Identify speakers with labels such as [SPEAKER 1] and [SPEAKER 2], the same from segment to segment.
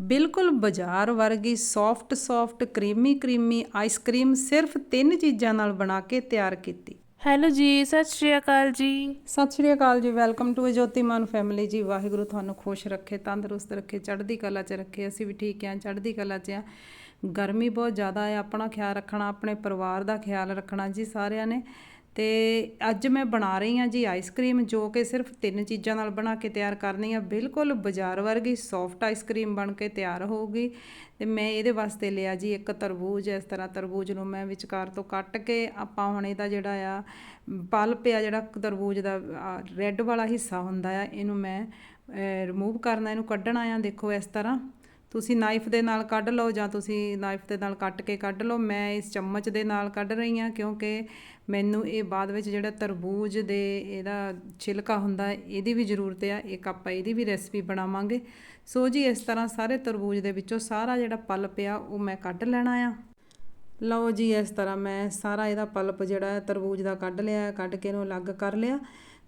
[SPEAKER 1] ਬਿਲਕੁਲ ਬਾਜ਼ਾਰ ਵਰਗੀ soft soft creamy creamy ice cream ਸਿਰਫ ਤਿੰਨ ਚੀਜ਼ਾਂ ਨਾਲ ਬਣਾ ਕੇ ਤਿਆਰ ਕੀਤੀ।
[SPEAKER 2] ਹੈਲੋ ਜੀ ਸਤਿ ਸ਼੍ਰੀ ਅਕਾਲ ਜੀ।
[SPEAKER 1] ਸਤਿ ਸ਼੍ਰੀ ਅਕਾਲ ਜੀ ਵੈਲਕਮ ਟੂ ਜੋਤੀਮਾਨ ਫੈਮਿਲੀ ਜੀ। ਵਾਹਿਗੁਰੂ ਤੁਹਾਨੂੰ ਖੁਸ਼ ਰੱਖੇ ਤੰਦਰੁਸਤ ਰੱਖੇ ਚੜ੍ਹਦੀ ਕਲਾ 'ਚ ਰੱਖੇ। ਅਸੀਂ ਵੀ ਠੀਕ ਹਾਂ ਚੜ੍ਹਦੀ ਕਲਾ 'ਚ ਆ ਗਰਮੀ ਬਹੁਤ ਜ਼ਿਆਦਾ ਹੈ ਆਪਣਾ ਖਿਆਲ ਰੱਖਣਾ ਆਪਣੇ ਪਰਿਵਾਰ ਦਾ ਖਿਆਲ ਰੱਖਣਾ ਜੀ ਸਾਰਿਆਂ ਨੇ। ਤੇ ਅੱਜ ਮੈਂ ਬਣਾ ਰਹੀ ਹਾਂ ਜੀ ਆਈਸਕ੍ਰੀਮ ਜੋ ਕਿ ਸਿਰਫ ਤਿੰਨ ਚੀਜ਼ਾਂ ਨਾਲ ਬਣਾ ਕੇ ਤਿਆਰ ਕਰਨੀ ਆ। ਬਿਲਕੁਲ ਬਾਜ਼ਾਰ ਵਰਗੀ ਸੌਫਟ ਆਈਸਕ੍ਰੀਮ ਬਣ ਕੇ ਤਿਆਰ ਹੋਊਗੀ। ਤੇ ਮੈਂ ਇਹਦੇ ਵਾਸਤੇ ਲਿਆ ਜੀ ਇੱਕ ਤਰਬੂਜ। ਇਸ ਤਰ੍ਹਾਂ ਤਰਬੂਜ ਨੂੰ ਮੈਂ ਵਿਚਕਾਰ ਤੋਂ ਕੱਟ ਕੇ ਆਪਾਂ ਹੁਣ ਇਹਦਾ ਜਿਹੜਾ ਆ ਪਲਪ ਆ ਜਿਹੜਾ ਤਰਬੂਜ ਦਾ ਰੈੱਡ ਵਾਲਾ ਹਿੱਸਾ ਹੁੰਦਾ ਆ, ਇਹਨੂੰ ਮੈਂ ਰਿਮੂਵ ਕਰਨਾ, ਇਹਨੂੰ ਕੱਢਣਾ ਆ ਦੇਖੋ ਇਸ ਤਰ੍ਹਾਂ ਤੁਸੀਂ ਨਾਈਫ ਦੇ ਨਾਲ ਕੱਢ ਲਓ ਜਾਂ ਤੁਸੀਂ ਨਾਈਫ ਦੇ ਨਾਲ ਕੱਟ ਕੇ ਕੱਢ ਲਓ, ਮੈਂ ਇਸ ਚਮਚ ਦੇ ਨਾਲ ਕੱਢ ਰਹੀ ਹਾਂ ਕਿਉਂਕਿ ਮੈਨੂੰ ਇਹ ਬਾਅਦ ਵਿੱਚ ਜਿਹੜਾ ਤਰਬੂਜ ਦੇ ਇਹਦਾ ਛਿਲਕਾ ਹੁੰਦਾ, ਇਹਦੀ ਵੀ ਜ਼ਰੂਰਤ ਆ ਇੱਕ ਆਪਾਂ ਇਹਦੀ ਵੀ ਰੈਸਪੀ ਬਣਾਵਾਂਗੇ। ਸੋ ਜੀ, ਇਸ ਤਰ੍ਹਾਂ ਸਾਰੇ ਤਰਬੂਜ ਦੇ ਵਿੱਚੋਂ ਸਾਰਾ ਜਿਹੜਾ ਪਲਪ ਆ, ਉਹ ਮੈਂ ਕੱਢ ਲੈਣਾ ਆ। ਲਓ ਜੀ, ਇਸ ਤਰ੍ਹਾਂ ਮੈਂ ਸਾਰਾ ਇਹਦਾ ਪਲਪ ਜਿਹੜਾ ਤਰਬੂਜ ਦਾ ਕੱਢ ਲਿਆ, ਕੱਢ ਕੇ ਇਹਨੂੰ ਅਲੱਗ ਕਰ ਲਿਆ।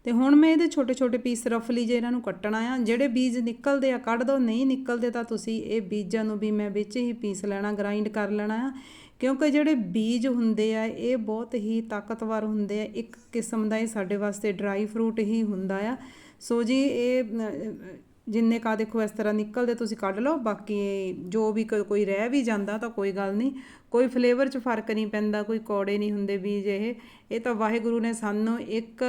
[SPEAKER 1] ਤੇ ਹੁਣ ਮੈਂ ਇਹਦੇ ਛੋਟੇ ਛੋਟੇ ਪੀਸ ਰਫਲੀ ਜੇ ਇਹਨਾਂ ਨੂੰ ਕੱਟਣਾ ਆ, ਜਿਹੜੇ ਬੀਜ ਨਿਕਲਦੇ ਆ, ਕੱਢ ਦੋ, ਨਹੀਂ ਨਿਕਲਦੇ ਤਾਂ ਤੁਸੀਂ ਇਹ ਬੀਜਾਂ ਨੂੰ ਵੀ ਮੈਂ ਵਿੱਚ ਹੀ ਪੀਸ ਲੈਣਾ ਗ੍ਰਾਈਂਡ ਕਰ ਲੈਣਾ ਆ। ਕਿਉਂਕਿ ਜਿਹੜੇ ਬੀਜ ਹੁੰਦੇ ਆ, ਇਹ ਬਹੁਤ ਹੀ ਤਾਕਤਵਰ ਹੁੰਦੇ ਆ, ਇੱਕ ਕਿਸਮ ਦਾ ਇਹ ਸਾਡੇ ਵਾਸਤੇ ਡਰਾਈ ਫਰੂਟ ਹੀ ਹੁੰਦਾ ਆ। ਸੋ ਜੀ, ਇਹ ਜਿੰਨੇ ਕਾ ਦੇਖੋ ਇਸ ਤਰ੍ਹਾਂ ਨਿਕਲਦੇ ਤੁਸੀਂ ਕੱਢ ਲਓ, ਬਾਕੀ ਜੋ ਵੀ ਕੋਈ ਰਹਿ ਵੀ ਜਾਂਦਾ ਤਾਂ ਕੋਈ ਗੱਲ ਨਹੀਂ। ਕੋਈ ਫਲੇਵਰ 'ਚ ਫ਼ਰਕ ਨਹੀਂ ਪੈਂਦਾ, ਕੋਈ ਕੌੜੇ ਨਹੀਂ ਹੁੰਦੇ ਬੀਜ ਇਹ। ਇਹ ਤਾਂ ਵਾਹਿਗੁਰੂ ਨੇ ਸਾਨੂੰ ਇੱਕ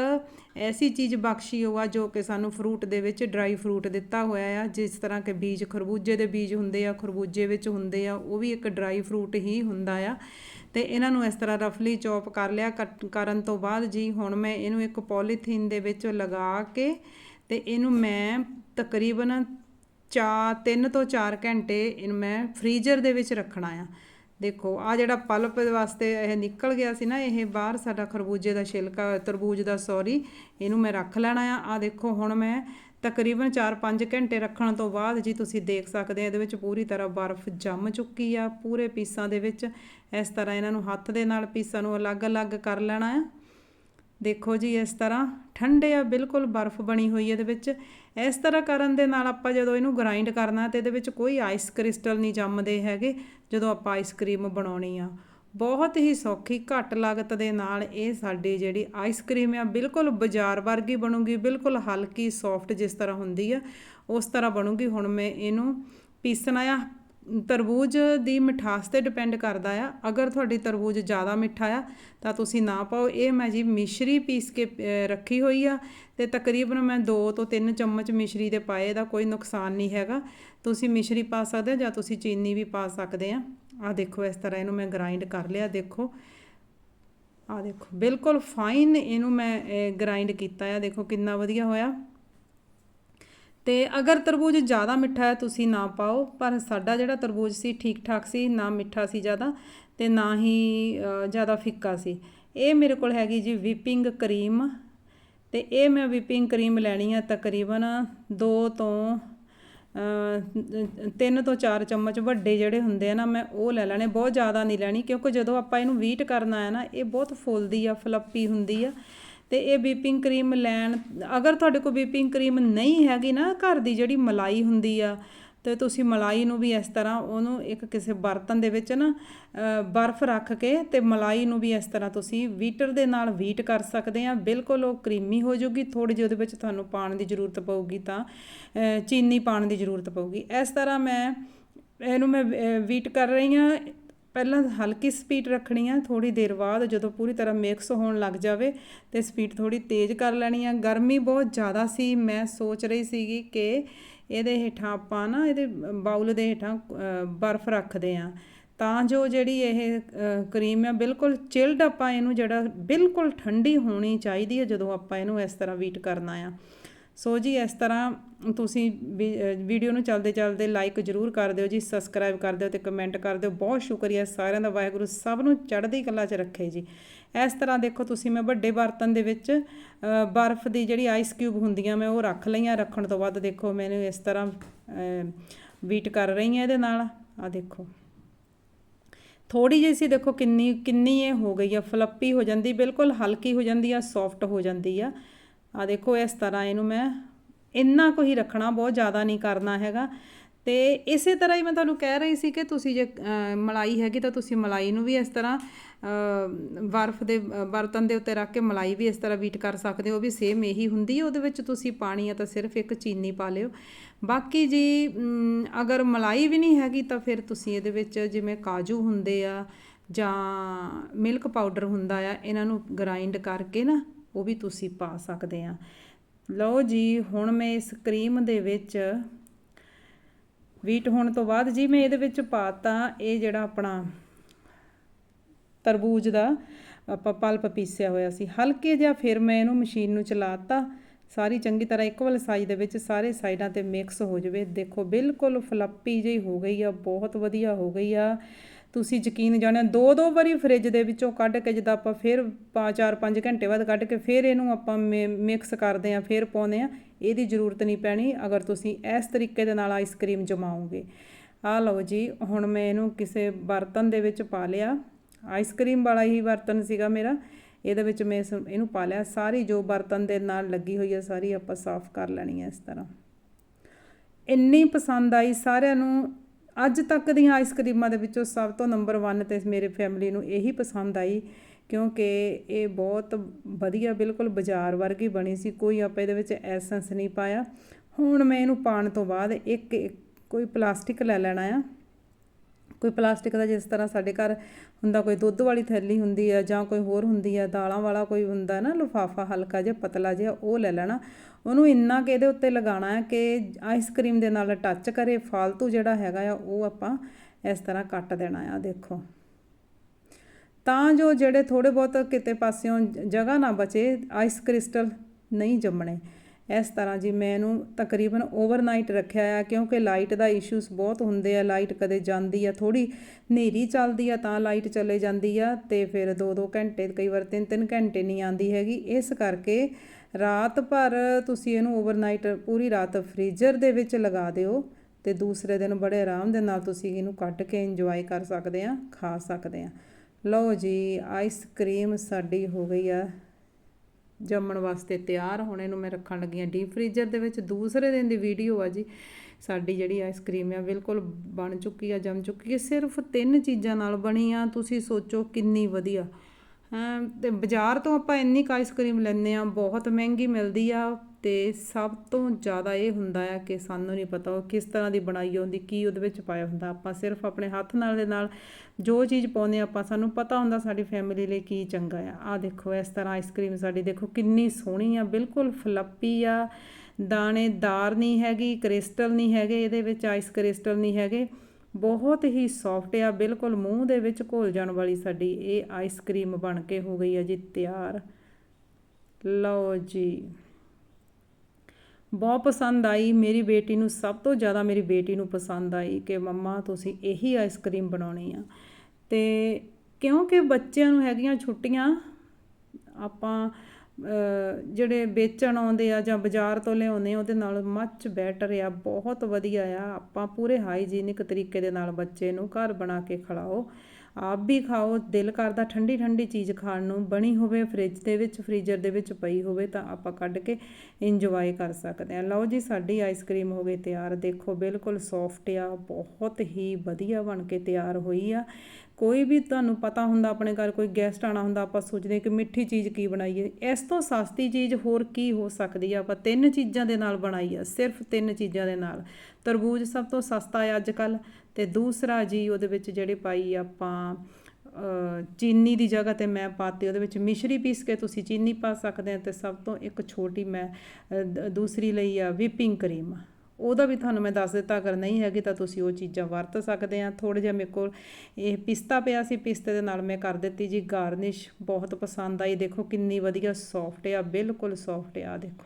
[SPEAKER 1] ਐਸੀ ਚੀਜ਼ ਬਖਸ਼ੀ ਹੋਆ ਜੋ ਕਿ ਸਾਨੂੰ ਫਰੂਟ ਦੇ ਵਿੱਚ ਡਰਾਈ ਫਰੂਟ ਦਿੱਤਾ ਹੋਇਆ ਆ। ਜਿਸ ਤਰ੍ਹਾਂ ਕਿ ਬੀਜ ਖਰਬੂਜੇ ਦੇ ਬੀਜ ਹੁੰਦੇ ਆ, ਖਰਬੂਜੇ ਵਿੱਚ ਹੁੰਦੇ ਆ, ਉਹ ਵੀ ਇੱਕ ਡਰਾਈ ਫਰੂਟ ਹੀ ਹੁੰਦਾ ਆ। ਤੇ ਇਹਨਾਂ ਨੂੰ ਇਸ ਤਰ੍ਹਾਂ ਰਫਲੀ ਚੌਪ ਕਰ ਲਿਆ ਕਰਨ ਤੋਂ ਬਾਅਦ ਜੀ ਹੁਣ ਮੈਂ ਇਹਨੂੰ ਇੱਕ ਪੋਲੀਥੀਨ ਦੇ ਵਿੱਚ ਲਗਾ ਕੇ ਅਤੇ ਇਹਨੂੰ ਮੈਂ ਤਕਰੀਬਨ 4 3 ਤੋਂ ਚਾਰ ਘੰਟੇ ਇਹਨੂੰ ਮੈਂ ਫ੍ਰੀਜ਼ਰ ਦੇ ਵਿੱਚ ਰੱਖਣਾ ਆ। ਦੇਖੋ ਆ ਜਿਹੜਾ ਪਲਪ ਵਾਸਤੇ ਇਹ ਨਿਕਲ ਗਿਆ ਸੀ ਨਾ, ਇਹ ਬਾਹਰ ਸਾਡਾ ਖਰਬੂਜੇ ਦਾ ਛਿਲਕਾ, ਤਰਬੂਜ ਦਾ ਸੌਰੀ ਇਹਨੂੰ ਮੈਂ ਰੱਖ ਲੈਣਾ ਆ। ਆ ਦੇਖੋ, ਹੁਣ ਮੈਂ ਤਕਰੀਬਨ 4-5 ਘੰਟੇ ਰੱਖਣ ਤੋਂ ਬਾਅਦ ਜੀ ਤੁਸੀਂ ਦੇਖ ਸਕਦੇ ਆ, ਇਹਦੇ ਵਿੱਚ ਪੂਰੀ ਤਰ੍ਹਾਂ ਬਰਫ਼ ਜੰਮ ਚੁੱਕੀ ਆ ਪੂਰੇ ਪੀਸਾਂ ਦੇ ਵਿੱਚ। ਇਸ ਤਰ੍ਹਾਂ ਇਹਨਾਂ ਨੂੰ ਹੱਥ ਦੇ ਨਾਲ ਪੀਸਾਂ ਨੂੰ ਅਲੱਗ-ਅਲੱਗ ਕਰ ਲੈਣਾ ਆ। ਦੇਖੋ ਜੀ, ਇਸ ਤਰ੍ਹਾਂ ਠੰਡੇ ਆ, ਬਿਲਕੁਲ ਬਰਫ਼ ਬਣੀ ਹੋਈ ਹੈ ਇਹਦੇ ਵਿੱਚ। ਇਸ ਤਰ੍ਹਾਂ ਕਰਨ ਦੇ ਨਾਲ ਆਪਾਂ ਜਦੋਂ ਇਹਨੂੰ ਗ੍ਰਾਈਂਡ ਕਰਨਾ ਤੇ ਇਹਦੇ ਵਿੱਚ ਕੋਈ ਆਈਸ ਕ੍ਰਿਸਟਲ ਨਹੀਂ ਜੰਮਦੇ ਹੈਗੇ, ਜਦੋਂ ਆਪਾਂ ਆਈਸਕ੍ਰੀਮ ਬਣਾਉਣੀ ਆ। ਬਹੁਤ ਹੀ ਸੌਖੀ, ਘੱਟ ਲਾਗਤ ਦੇ ਨਾਲ ਇਹ ਸਾਡੀ ਜਿਹੜੀ ਆਈਸਕ੍ਰੀਮ ਆ, ਬਿਲਕੁਲ ਬਾਜ਼ਾਰ ਵਰਗੀ ਬਣੂਗੀ, ਬਿਲਕੁਲ ਹਲਕੀ ਸੌਫਟ ਜਿਸ ਤਰ੍ਹਾਂ ਹੁੰਦੀ ਆ, ਉਸ ਤਰ੍ਹਾਂ ਬਣੂਗੀ। ਹੁਣ ਮੈਂ ਇਹਨੂੰ ਪੀਸਣਾ ਆ ਤਰਬੂਜ ਦੀ ਮਿਠਾਸ ਤੇ ਡਿਪੈਂਡ ਕਰਦਾ ਆ। ਅਗਰ ਤੁਹਾਡੀ ਤਰਬੂਜ ਜ਼ਿਆਦਾ ਮਿੱਠਾ ਆ, ਤਾਂ ਤੁਸੀਂ ਨਾ ਪਾਓ। ਇਹ ਮੈਂ ਜੀ ਮਿਸ਼ਰੀ ਪੀਸ ਕੇ ਰੱਖੀ ਹੋਈ ਆ ਤੇ ਤਕਰੀਬਨ ਮੈਂ 2 ਤੋਂ 3 ਚਮਚ ਮਿਸ਼ਰੀ ਦੇ ਪਾਏ ਦਾ ਕੋਈ ਨੁਕਸਾਨ ਨਹੀਂ ਹੈਗਾ। ਤੁਸੀਂ ਮਿਸ਼ਰੀ ਪਾ ਸਕਦੇ ਜਾਂ ਤੁਸੀਂ ਚੀਨੀ ਵੀ ਪਾ ਸਕਦੇ ਆ। ਆ ਦੇਖੋ, ਇਸ ਤਰ੍ਹਾਂ ਇਹਨੂੰ ਮੈਂ ਗ੍ਰਾਈਂਡ ਕਰ ਲਿਆ, ਦੇਖੋ। ਆ ਦੇਖੋ, ਬਿਲਕੁਲ ਫਾਈਨ ਇਹਨੂੰ ਮੈਂ ਗ੍ਰਾਈਂਡ ਕੀਤਾ ਆ। ਦੇਖੋ ਕਿੰਨਾ ਵਧੀਆ ਹੋਇਆ। ਤੇ ਅਗਰ ਤਰਬੂਜ ਜ਼ਿਆਦਾ ਮਿੱਠਾ ਹੈ, ਤੁਸੀਂ ਨਾ ਪਾਓ। ਪਰ ਸਾਡਾ ਜਿਹੜਾ ਤਰਬੂਜ ਸੀ ਠੀਕ ਠਾਕ ਸੀ, ਨਾ ਮਿੱਠਾ ਸੀ ਜ਼ਿਆਦਾ ਤੇ ਨਾ ਹੀ ਜ਼ਿਆਦਾ ਫਿੱਕਾ ਸੀ। ਇਹ ਮੇਰੇ ਕੋਲ ਹੈਗੀ ਜੀ ਵਿਪਿੰਗ ਕਰੀਮ ਤੇ ਇਹ ਮੈਂ ਵਿਪਿੰਗ ਕਰੀਮ ਲੈਣੀ ਆ ਤਕਰੀਬਨ 2 ਤੋਂ ਤਿੰਨ ਤੋਂ ਚਾਰ ਚਮਚ ਵੱਡੇ ਜਿਹੜੇ ਹੁੰਦੇ ਆ ਨਾ, ਮੈਂ ਉਹ ਲੈ ਲੈਣੇ। ਬਹੁਤ ਜ਼ਿਆਦਾ ਨਹੀਂ ਲੈਣੀ ਕਿਉਂਕਿ ਜਦੋਂ ਆਪਾਂ ਇਹਨੂੰ ਵੀਟ ਕਰਨਾ ਹੈ ਨਾ, ਇਹ ਬਹੁਤ ਫੁੱਲਦੀ ਆ, ਫਲੱਪੀ ਹੁੰਦੀ ਆ। ਤੇ ਇਹ ਵੀਪਿੰਗ ਕਰੀਮ ਲੈਣ, ਅਗਰ ਤੁਹਾਡੇ ਕੋਲ ਵੀਪਿੰਗ ਕਰੀਮ ਨਹੀਂ ਹੈਗੀ ਨਾ, ਘਰ ਦੀ ਜਿਹੜੀ ਮਲਾਈ ਹੁੰਦੀ ਆ, ਤੇ ਤੁਸੀਂ ਮਲਾਈ ਨੂੰ ਵੀ ਇਸ ਤਰ੍ਹਾਂ ਉਹਨੂੰ ਇੱਕ ਕਿਸੇ ਬਰਤਨ ਦੇ ਵਿੱਚ ਨਾ ਬਰਫ਼ ਰੱਖ ਕੇ ਤੇ ਮਲਾਈ ਨੂੰ ਵੀ ਇਸ ਤਰ੍ਹਾਂ ਤੁਸੀਂ ਵੀਟਰ ਦੇ ਨਾਲ ਵੀਟ ਕਰ ਸਕਦੇ ਆ। ਬਿਲਕੁਲ ਉਹ ਕਰੀਮੀ ਹੋ ਜਾਊਗੀ ਥੋੜੀ ਜਿਹੀ ਉਹਦੇ ਵਿੱਚ ਤੁਹਾਨੂੰ ਪਾਣ ਦੀ ਜ਼ਰੂਰਤ ਪਊਗੀ ਤਾਂ ਚੀਨੀ ਪਾਣ ਦੀ ਜ਼ਰੂਰਤ ਪਊਗੀ। ਇਸ ਤਰ੍ਹਾਂ ਮੈਂ, ਇਹਨੂੰ ਮੈਂ ਵੀਟ ਕਰ ਰਹੀ ਆ ਪਹਿਲਾਂ ਹਲਕੀ ਸਪੀਡ ਰੱਖਣੀ ਆ ਥੋੜੀ ਦੇਰ ਬਾਅਦ ਜਦੋਂ ਪੂਰੀ ਤਰ੍ਹਾਂ ਮਿਕਸ ਹੋਣ ਲੱਗ ਜਾਵੇ ਤੇ ਸਪੀਡ ਥੋੜੀ ਤੇਜ਼ ਕਰ ਲੈਣੀ ਆ। ਗਰਮੀ ਬਹੁਤ ਜ਼ਿਆਦਾ ਸੀ, ਮੈਂ ਸੋਚ ਰਹੀ ਸੀਗੀ ਕਿ ਇਹਦੇ ਹੇਠਾਂ ਆਪਾਂ ਨਾ, ਇਹਦੇ ਬਾਉਲ ਦੇ ਹੇਠਾਂ ਬਰਫ਼ ਰੱਖਦੇ ਆ। ਤਾਂ ਜੋ ਜਿਹੜੀ ਇਹ ਕਰੀਮ ਆ, ਬਿਲਕੁਲ ਚਿਲਡ ਆਪਾਂ ਇਹਨੂੰ ਜਿਹੜਾ ਬਿਲਕੁਲ ਠੰਡੀ ਹੋਣੀ ਚਾਹੀਦੀ ਹੈ ਜਦੋਂ ਆਪਾਂ ਇਹਨੂੰ ਇਸ ਤਰ੍ਹਾਂ ਵੀਟ ਕਰਨਾ ਆ। ਸੋ ਜੀ, ਇਸ ਤਰ੍ਹਾਂ ਤੁਸੀਂ ਵੀਡੀਓ ਨੂੰ ਚੱਲਦੇ ਚਲਦੇ ਲਾਈਕ ਜ਼ਰੂਰ ਕਰ ਦਿਓ ਜੀ ਸਬਸਕ੍ਰਾਈਬ ਕਰ ਦਿਓ ਤੇ ਕਮੈਂਟ ਕਰ ਦਿਓ। ਬਹੁਤ ਸ਼ੁਕਰੀਆ ਸਾਰਿਆਂ ਦਾ, ਵਾਹਿਗੁਰੂ ਸਭ ਨੂੰ ਚੜ੍ਹਦੀ ਕਲਾ 'ਚ ਰੱਖੇ ਜੀ। ਇਸ ਤਰ੍ਹਾਂ ਦੇਖੋ ਤੁਸੀਂ ਮੈਂ ਵੱਡੇ ਬਰਤਨ ਦੇ ਵਿੱਚ ਬਰਫ਼ ਦੀ ਜਿਹੜੀ ਆਈਸ ਕਿਊਬ ਹੁੰਦੀਆਂ ਮੈਂ ਉਹ ਰੱਖ ਲਈਆਂ। ਰੱਖਣ ਤੋਂ ਬਾਅਦ ਦੇਖੋ ਮੈਨੂੰ ਇਸ ਤਰ੍ਹਾਂ ਵੀਟ ਕਰ ਰਹੀ ਹਾਂ ਇਹਦੇ ਨਾਲ। ਆ ਦੇਖੋ। ਥੋੜੀ ਜਿਹੀ ਸੀ, ਦੇਖੋ ਕਿੰਨੀ ਕਿੰਨੀ ਇਹ ਹੋ ਗਈ ਆ। ਫਲੱਪੀ ਹੋ ਜਾਂਦੀ, ਬਿਲਕੁਲ ਹਲਕੀ ਹੋ ਜਾਂਦੀ ਆ ਸੌਫਟ ਹੋ ਜਾਂਦੀ ਆ। ਆ ਦੇਖੋ, ਇਸ ਤਰ੍ਹਾਂ ਇਹਨੂੰ ਮੈਂ ਇੰਨਾ ਕੁ ਹੀ ਰੱਖਣਾ, ਬਹੁਤ ਜ਼ਿਆਦਾ ਨਹੀਂ ਕਰਨਾ ਹੈਗਾ। ਤੇ ਇਸੇ ਤਰ੍ਹਾਂ ਹੀ ਮੈਂ ਤੁਹਾਨੂੰ ਕਹਿ ਰਹੀ ਸੀ ਕਿ ਤੁਸੀਂ ਜੇ ਮਲਾਈ ਹੈਗੀ ਤਾਂ ਤੁਸੀਂ ਮਲਾਈ ਨੂੰ ਵੀ ਇਸ ਤਰ੍ਹਾਂ ਬਰਫ਼ ਦੇ, ਬਰਤਨ ਦੇ ਉੱਤੇ ਰੱਖ ਕੇ ਮਲਾਈ ਵੀ ਇਸ ਤਰ੍ਹਾਂ ਬੀਟ ਕਰ ਸਕਦੇ ਹੋ। ਉਹ ਵੀ ਸੇਮ ਇਹੀ ਹੁੰਦੀ ਹੈ। ਉਹਦੇ ਵਿੱਚ ਤੁਸੀਂ ਪਾਣੀ ਆ ਤਾਂ ਸਿਰਫ ਇੱਕ ਚੀਨੀ ਪਾ ਲਿਓ। ਬਾਕੀ ਜੀ ਅਗਰ ਮਲਾਈ ਵੀ ਨਹੀਂ ਹੈਗੀ ਤਾਂ ਫਿਰ ਤੁਸੀਂ ਇਹਦੇ ਵਿੱਚ ਜਿਵੇਂ ਕਾਜੂ ਹੁੰਦੇ ਆ ਜਾਂ ਮਿਲਕ ਪਾਊਡਰ ਹੁੰਦਾ ਆ, ਇਹਨਾਂ ਨੂੰ ਗ੍ਰਾਈਂਡ ਕਰਕੇ ਨਾ ਉਹ ਵੀ ਤੁਸੀਂ ਪਾ ਸਕਦੇ ਆ। ਲਓ ਜੀ, ਹੁਣ ਮੈਂ ਇਸ ਕਰੀਮ ਦੇ ਵਿੱਚ ਵੀਟ ਹੋਣ ਤੋਂ ਬਾਅਦ ਜੀ ਮੈਂ ਇਹਦੇ ਵਿੱਚ ਪਾਤਾ ਇਹ ਜਿਹੜਾ ਆਪਣਾ ਤਰਬੂਜ ਦਾ ਆਪਾਂ ਪਲਪ ਪੀਸਿਆ ਹੋਇਆ ਸੀ। ਹਲਕੇ ਜਿਹਾ ਫਿਰ ਮੈਂ ਇਹਨੂੰ ਮਸ਼ੀਨ ਨੂੰ ਚਲਾਤਾ। ਸਾਰੀ ਚੰਗੀ ਤਰ੍ਹਾਂ ਇਕੁਅਲ ਸਾਈਜ਼ ਦੇ ਵਿੱਚ ਸਾਰੇ ਸਾਈਡਾਂ ਤੇ ਮਿਕਸ ਹੋ ਜਾਵੇ। ਦੇਖੋ, ਬਿਲਕੁਲ ਫਲੱਪੀ ਜਿਹੀ ਹੋ ਗਈ ਆ, ਬਹੁਤ ਵਧੀਆ ਹੋ ਗਈ ਆ। ਤੁਸੀਂ ਯਕੀਨ ਜਾਣਿਆ ਦੋ ਦੋ ਵਾਰੀ ਫ੍ਰਿਜ ਦੇ ਵਿੱਚੋਂ ਕੱਢ ਕੇ ਜਿੱਦਾਂ ਆਪਾਂ ਫਿਰ 4-5 ਘੰਟੇ ਬਾਅਦ ਕੱਢ ਕੇ ਫਿਰ ਇਹਨੂੰ ਆਪਾਂ ਮਿਕਸ ਕਰਦੇ ਆ ਫਿਰ ਪਾਉਂਦੇ ਆ ਇਹਦੀ ਜ਼ਰੂਰਤ ਨਹੀਂ ਪੈਣੀ ਅਗਰ ਤੁਸੀਂ ਇਸ ਤਰੀਕੇ ਦੇ ਨਾਲ ਆਈਸਕ੍ਰੀਮ ਜਮਾਓਗੇ। ਆ ਲਓ ਜੀ, ਹੁਣ ਮੈਂ ਇਹਨੂੰ ਕਿਸੇ ਬਰਤਨ ਦੇ ਵਿੱਚ ਪਾ ਲਿਆ। ਆਈਸਕ੍ਰੀਮ ਵਾਲਾ ਹੀ ਬਰਤਨ ਸੀਗਾ ਮੇਰਾ, ਇਹਦੇ ਵਿੱਚ ਮੈਂ ਇਸ- ਇਹਨੂੰ ਪਾ ਲਿਆ। ਸਾਰੀ ਜੋ ਬਰਤਨ ਦੇ ਨਾਲ ਲੱਗੀ ਹੋਈ ਹੈ ਸਾਰੀ ਆਪਾਂ ਸਾਫ਼ ਕਰ ਲੈਣੀ ਹੈ ਇਸ ਤਰ੍ਹਾਂ। ਇੰਨੀ ਪਸੰਦ ਆਈ ਸਾਰਿਆਂ ਨੂੰ ਅੱਜ ਤੱਕ ਦੀਆਂ ਆਈਸਕ੍ਰੀਮਾਂ ਦੇ ਵਿੱਚੋਂ ਸਭ ਤੋਂ ਨੰਬਰ 1 ਤੇ ਮੇਰੇ ਫੈਮਿਲੀ ਨੂੰ ਇਹੀ ਪਸੰਦ ਆਈ, ਕਿਉਂਕਿ ਇਹ ਬਹੁਤ ਵਧੀਆ, ਬਿਲਕੁਲ ਬਾਜ਼ਾਰ ਵਰਗੀ ਬਣੀ ਸੀ, ਕੋਈ ਆਪਾਂ ਇਹਦੇ ਵਿੱਚ ਐਸੈਂਸ ਨਹੀਂ ਪਾਇਆ। ਹੁਣ ਮੈਂ ਇਹਨੂੰ ਪਾਉਣ ਤੋਂ ਬਾਅਦ ਇੱਕ ਕੋਈ ਪਲਾਸਟਿਕ ਲੈ ਲੈਣਾ ਆ। ਕੋਈ ਪਲਾਸਟਿਕ ਦਾ ਜਿਸ ਤਰ੍ਹਾਂ ਸਾਡੇ ਘਰ ਹੁੰਦਾ, ਕੋਈ ਦੁੱਧ ਵਾਲੀ ਥੈਲੀ ਹੁੰਦੀ ਆ ਜਾਂ ਕੋਈ ਹੋਰ ਹੁੰਦੀ ਆ, ਦਾਲਾਂ ਵਾਲਾ ਕੋਈ ਹੁੰਦਾ ਨਾ, ਲਿਫਾਫਾ ਹਲਕਾ ਜਿਹਾ, ਪਤਲਾ ਜਿਹਾ, ਉਹ ਲੈ ਲੈਣਾ। ਉਹਨੂੰ ਇੰਨਾ ਕਿ ਇਹਦੇ ਉੱਤੇ ਲਗਾਉਣਾ ਹੈ ਕਿ ਆਈਸਕ੍ਰੀਮ ਦੇ ਨਾਲ ਟੱਚ ਕਰੇ, ਫਾਲਤੂ ਜਿਹੜਾ ਹੈਗਾ ਆ, ਉਹ ਆਪਾਂ ਇਸ ਤਰ੍ਹਾਂ ਕੱਟ ਦੇਣਾ ਆ, ਦੇਖੋ। ਤਾਂ ਜੋ ਜਿਹੜੇ ਥੋੜੇ ਬਹੁਤ ਕਿਤੇ ਪਾਸਿਓਂ ਜਗ੍ਹਾ ਨਾ ਬਚੇ ਆਈਸ ਕ੍ਰਿਸਟਲ ਨਹੀਂ ਜੰਮਣੇ। ਇਸ ਤਰ੍ਹਾਂ ਜੀ ਮੈਂ ਇਹਨੂੰ ਤਕਰੀਬਨ ਓਵਰਨਾਈਟ ਰੱਖਿਆ ਆ, ਕਿਉਂਕਿ ਲਾਈਟ ਦਾ ਇਸ਼ੂਸ ਬਹੁਤ ਹੁੰਦੇ ਆ ਲਾਈਟ ਕਦੇ ਜਾਂਦੀ ਆ ਥੋੜੀ ਹਨੇਰੀ ਚੱਲਦੀ ਆ ਤਾਂ ਲਾਈਟ ਚਲੇ ਜਾਂਦੀ ਆ ਤੇ ਫਿਰ 2-2 ਘੰਟੇ, ਕਈ ਵਾਰ 3-3 ਘੰਟੇ ਨਹੀਂ ਆਂਦੀ ਹੈਗੀ। ਇਸ ਕਰਕੇ ਰਾਤ ਭਰ ਤੁਸੀਂ ਇਹਨੂੰ ਓਵਰਨਾਈਟ ਪੂਰੀ ਰਾਤ ਫ੍ਰੀਜ਼ਰ ਦੇ ਵਿੱਚ ਲਗਾ ਦਿਓ ਤੇ ਦੂਸਰੇ ਦਿਨ ਬੜੇ ਆਰਾਮ ਦੇ ਨਾਲ ਤੁਸੀਂ ਇਹਨੂੰ ਕੱਢ ਕੇ ਇੰਜੋਏ ਕਰ ਸਕਦੇ ਆ, ਖਾ ਸਕਦੇ ਆ। ਲਓ ਜੀ ਆਈਸਕ੍ਰੀਮ ਸਾਡੀ ਹੋ ਗਈ ਆ। ਜੰਮਣ ਵਾਸਤੇ ਤਿਆਰ ਹੁਣ ਇਹਨੂੰ ਮੈਂ ਰੱਖਣ ਲੱਗੀ ਹਾਂ ਡੀਪ ਫ੍ਰੀਜ਼ਰ ਦੇ ਵਿੱਚ। ਦੂਸਰੇ ਦਿਨ ਦੀ ਵੀਡੀਓ ਆ ਜੀ। ਸਾਡੀ ਜਿਹੜੀ ਆਈਸਕ੍ਰੀਮ ਆ ਬਿਲਕੁਲ ਬਣ ਚੁੱਕੀ ਆ, ਜੰਮ ਚੁੱਕੀ ਹੈ ਸਿਰਫ ਤਿੰਨ ਚੀਜ਼ਾਂ ਨਾਲ ਬਣੀ ਆ। ਤੁਸੀਂ ਸੋਚੋ ਕਿੰਨੀ ਵਧੀਆ। ਹਾਂ, ਤੇ ਬਾਜ਼ਾਰ ਤੋਂ ਆਪਾਂ ਇੰਨੀ ਕੁ ਆਈਸਕ੍ਰੀਮ ਲੈਂਦੇ ਆ ਬਹੁਤ ਮਹਿੰਗੀ ਮਿਲਦੀ ਆ। ਤੇ ਸਭ ਤੋਂ ਜ਼ਿਆਦਾ ਇਹ ਹੁੰਦਾ ਆ ਕਿ ਸਾਨੂੰ ਨਹੀਂ ਪਤਾ ਉਹ ਕਿਸ ਤਰ੍ਹਾਂ ਦੀ ਬਣਾਈ ਹੁੰਦੀ, ਕੀ ਉਹਦੇ ਵਿੱਚ ਪਾਇਆ ਹੁੰਦਾ। ਆਪਾਂ ਸਿਰਫ ਆਪਣੇ ਹੱਥ ਨਾਲ ਦੇ ਨਾਲ ਜੋ ਚੀਜ਼ ਪਾਉਂਦੇ ਆਪਾਂ ਸਾਨੂੰ ਪਤਾ ਹੁੰਦਾ ਸਾਡੀ ਫੈਮਿਲੀ ਲਈ ਕੀ ਚੰਗਾ ਆ। ਆ ਦੇਖੋ, ਇਸ ਤਰ੍ਹਾਂ ਆਈਸਕ੍ਰੀਮ ਸਾਡੀ ਦੇਖੋ ਕਿੰਨੀ ਸੋਹਣੀ ਆ, ਬਿਲਕੁਲ ਫਲੱਪੀ ਆ। ਦਾਣੇਦਾਰ ਨਹੀਂ ਹੈਗੀ ਕ੍ਰਿਸਟਲ ਨਹੀਂ ਹੈਗੇ, ਇਹਦੇ ਵਿੱਚ ਆਈਸ ਕ੍ਰਿਸਟਲ ਨਹੀਂ ਹੈਗੇ। ਬਹੁਤ ਹੀ ਸੌਫਟ ਆ, ਬਿਲਕੁਲ ਮੂੰਹ ਦੇ ਵਿੱਚ ਘੁਲ ਜਾਣ ਵਾਲੀ ਸਾਡੀ ਇਹ ਆਈਸਕ੍ਰੀਮ ਬਣ ਕੇ ਹੋ ਗਈ ਆ ਜੀ ਤਿਆਰ। ਲਓ ਜੀ। ਬਹੁਤ ਪਸੰਦ ਆਈ। ਮੇਰੀ ਬੇਟੀ ਨੂੰ ਸਭ ਤੋਂ ਜ਼ਿਆਦਾ ਮੇਰੀ ਬੇਟੀ ਨੂੰ ਪਸੰਦ ਆਈ ਕਿ ਮੰਮਾ, ਤੁਸੀਂ ਇਹੀ ਆਈਸਕ੍ਰੀਮ ਬਣਾਉਣੀ ਆ। ਤੇ ਕਿਉਂਕਿ ਬੱਚਿਆਂ ਨੂੰ ਹੈਗੀਆਂ ਛੁੱਟੀਆਂ, ਆਪਾਂ ਜਿਹੜੇ ਵੇਚਣ ਆਉਂਦੇ ਆ ਜਾਂ ਬਾਜ਼ਾਰ ਤੋਂ ਲਿਆਉਂਦੇ ਆ, ਉਹਦੇ ਨਾਲ ਮੱਚ ਬੈਟਰ ਆ, ਬਹੁਤ ਵਧੀਆ ਆ। ਆਪਾਂ ਪੂਰੇ ਹਾਈਜੀਨਿਕ ਤਰੀਕੇ ਦੇ ਨਾਲ ਬੱਚੇ ਨੂੰ ਘਰ ਬਣਾ ਕੇ ਖਿਲਾਓ। ਆਪ ਵੀ ਖਾਓ, ਦਿਲ ਕਰਦਾ ਠੰਡੀ ਠੰਡੀ ਚੀਜ਼ ਖਾਣ ਨੂੰ, ਬਣੀ ਹੋਵੇ ਫ੍ਰਿਜ ਦੇ ਵਿੱਚ, ਫ੍ਰੀਜ਼ਰ ਦੇ ਵਿੱਚ ਪਈ ਹੋਵੇ ਤਾਂ ਆਪਾਂ ਕੱਢ ਕੇ ਇੰਜੋਏ ਕਰ ਸਕਦੇ ਹਾਂ। ਲਓ ਜੀ, ਸਾਡੀ ਆਈਸਕ੍ਰੀਮ ਹੋ ਗਈ ਤਿਆਰ। ਦੇਖੋ, ਬਿਲਕੁਲ ਸੌਫਟ ਆ, ਬਹੁਤ ਹੀ ਵਧੀਆ ਬਣ ਕੇ ਤਿਆਰ ਹੋਈ ਆ। ਕੋਈ ਵੀ ਤੁਹਾਨੂੰ ਪਤਾ ਹੁੰਦਾ, ਆਪਣੇ ਘਰ ਕੋਈ ਗੈਸਟ ਆਣਾ ਹੁੰਦਾ, ਆਪਾਂ ਸੋਚਦੇ ਹਾਂ ਕਿ ਮਿੱਠੀ ਚੀਜ਼ ਕੀ ਬਣਾਈਏ। ਇਸ ਤੋਂ ਸਸਤੀ ਚੀਜ਼ ਹੋਰ ਕੀ ਹੋ ਸਕਦੀ ਆ? ਆਪਾਂ ਤਿੰਨ ਚੀਜ਼ਾਂ ਦੇ ਨਾਲ ਬਣਾਈ ਆ, ਸਿਰਫ ਤਿੰਨ ਚੀਜ਼ਾਂ ਦੇ ਨਾਲ। ਤਰਬੂਜ ਸਭ ਤੋਂ ਸਸਤਾ ਹੈ ਅੱਜ ਕੱਲ ਤੇ ਦੂਸਰਾ ਜੀ ਉਹਦੇ ਵਿੱਚ ਜਿਹੜੇ ਪਾਈ ਆਪਾਂ ਚੀਨੀ ਦੀ ਜਗ੍ਹਾ ਤੇ ਮੈਂ ਪਾਤੀ, ਉਹਦੇ ਵਿੱਚ ਮਿਸ਼ਰੀ ਪੀਸ ਕੇ ਤੁਸੀਂ ਚੀਨੀ ਪਾ ਸਕਦੇ ਆ ਤੇ ਸਭ ਤੋਂ ਇੱਕ ਛੋਟੀ ਮੈਂ ਦੂਸਰੀ ਲਈ ਆ ਵਿਪਿੰਗ ਕਰੀਮ ਉਹਦਾ ਵੀ ਤੁਹਾਨੂੰ ਮੈਂ ਦੱਸ ਦਿੱਤਾ, ਅਗਰ ਨਹੀਂ ਹੈਗੀ ਤਾਂ ਤੁਸੀਂ ਉਹ ਚੀਜ਼ਾਂ ਵਰਤ ਸਕਦੇ ਆ। ਥੋੜਾ ਜਿਹਾ ਮੇਰੇ ਕੋਲ ਇਹ ਪਿਸਤਾ ਪਿਆ ਸੀ, ਪਿਸਤੇ ਦੇ ਨਾਲ ਮੈਂ ਕਰ ਦਿੱਤੀ ਜੀ ਗਾਰਨਿਸ਼। ਬਹੁਤ ਪਸੰਦ ਆਈ। ਦੇਖੋ ਕਿੰਨੀ ਵਧੀਆ ਸੌਫਟ ਆ, ਬਿਲਕੁਲ ਸੌਫਟ ਆ, ਦੇਖੋ।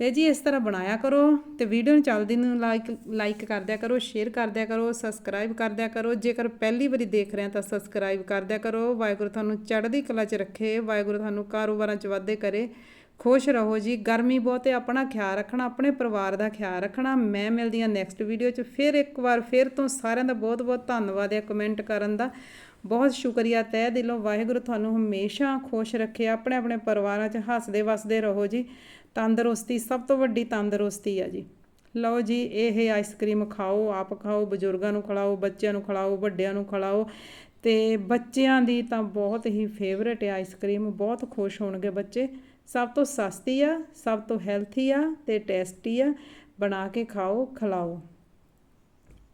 [SPEAKER 1] ਤੇ ਜੀ ਇਸ ਤਰ੍ਹਾਂ ਬਣਾਇਆ ਕਰੋ ਤੇ ਵੀਡੀਓ ਨੂੰ ਚੱਲਦੀ ਨੂੰ ਲਾਈਕ ਲਾਈਕ ਕਰ ਦਿਆ ਕਰੋ ਸ਼ੇਅਰ ਕਰ ਦਿਆ ਕਰੋ ਸਬਸਕ੍ਰਾਈਬ ਕਰ ਦਿਆ ਕਰੋ। ਜੇਕਰ ਪਹਿਲੀ ਵਾਰੀ ਦੇਖ ਰਹੇ ਆ ਤਾਂ ਸਬਸਕ੍ਰਾਈਬ ਕਰ ਦਿਆ ਕਰੋ। ਵਾਹਿਗੁਰੂ ਤੁਹਾਨੂੰ ਚੜ੍ਹਦੀ ਕਲਾ 'ਚ ਰੱਖੇ, ਵਾਹਿਗੁਰੂ ਤੁਹਾਨੂੰ ਕਾਰੋਬਾਰਾਂ 'ਚ ਵਾਧੇ ਕਰੇ। ਖੁਸ਼ ਰਹੋ ਜੀ, ਗਰਮੀ ਬਹੁਤ ਹੈ, ਆਪਣਾ ਖਿਆਲ ਰੱਖਣਾ, ਆਪਣੇ ਪਰਿਵਾਰ ਦਾ ਖਿਆਲ ਰੱਖਣਾ। ਮੈਂ ਮਿਲਦੀ ਹਾਂ ਨੈਕਸਟ ਵੀਡੀਓ 'ਚ, ਫਿਰ ਇੱਕ ਵਾਰ ਫਿਰ ਤੋਂ ਸਾਰਿਆਂ ਦਾ ਬਹੁਤ ਬਹੁਤ ਧੰਨਵਾਦ ਹੈ ਕਮੈਂਟ ਕਰਨ ਦਾ। ਬਹੁਤ ਸ਼ੁਕਰੀਆ, ਤਹਿ ਦਿਲੋਂ। ਵਾਹਿਗੁਰੂ ਤੁਹਾਨੂੰ ਹਮੇਸ਼ਾ ਖੁਸ਼ ਰੱਖੇ, ਆਪਣੇ ਆਪਣੇ ਪਰਿਵਾਰਾਂ 'ਚ ਹੱਸਦੇ ਵਸਦੇ ਰਹੋ ਜੀ। ਤੰਦਰੁਸਤੀ ਸਭ ਤੋਂ ਵੱਡੀ ਤੰਦਰੁਸਤੀ ਆ ਜੀ। ਲਓ ਜੀ, ਇਹ ਆਈਸਕ੍ਰੀਮ ਖਾਓ, ਆਪ ਖਾਓ, ਬਜ਼ੁਰਗਾਂ ਨੂੰ ਖਿਲਾਓ, ਬੱਚਿਆਂ ਨੂੰ ਖਿਲਾਓ, ਵੱਡਿਆਂ ਨੂੰ ਖਿਲਾਓ। ਤੇ ਬੱਚਿਆਂ ਦੀ ਤਾਂ ਬਹੁਤ ਹੀ ਫੇਵਰੇਟ ਹੈ ਆਈਸਕ੍ਰੀਮ ਬਹੁਤ ਖੁਸ਼ ਹੋਣਗੇ ਬੱਚੇ। ਸਭ ਤੋਂ ਸਸਤੀ ਆ, ਸਭ ਤੋਂ ਹੈਲਥੀ ਆ ਤੇ ਟੇਸਟੀ ਆ। ਬਣਾ ਕੇ ਖਾਓ, ਖਿਲਾਓ।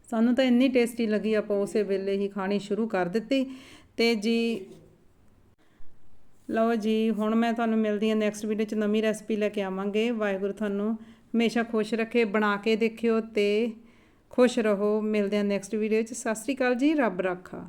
[SPEAKER 1] ਸਾਨੂੰ ਤਾਂ ਇੰਨੀ ਟੇਸਟੀ ਲੱਗੀ, ਆਪਾਂ ਉਸੇ ਵੇਲੇ ਹੀ ਖਾਣੀ ਸ਼ੁਰੂ ਕਰ ਦਿੱਤੀ। ਤੇ ਜੀ, ਲਓ ਜੀ, ਹੁਣ ਮੈਂ ਤੁਹਾਨੂੰ ਮਿਲਦੀ ਹਾਂ ਨੈਕਸਟ ਵੀਡੀਓ 'ਚ ਨਵੀਂ ਰੈਸਪੀ ਲੈ ਕੇ ਆਵਾਂਗੇ। ਵਾਹਿਗੁਰੂ ਤੁਹਾਨੂੰ ਹਮੇਸ਼ਾ ਖੁਸ਼ ਰੱਖੇ, ਬਣਾ ਕੇ ਦੇਖਿਓ ਤੇ ਖੁਸ਼ ਰਹੋ। ਮਿਲਦੇ ਹਾਂ ਨੈਕਸਟ ਵੀਡੀਓ 'ਚ। ਸਤਿ ਸ੍ਰੀ ਅਕਾਲ ਜੀ, ਰੱਬ ਰਾਖਾ।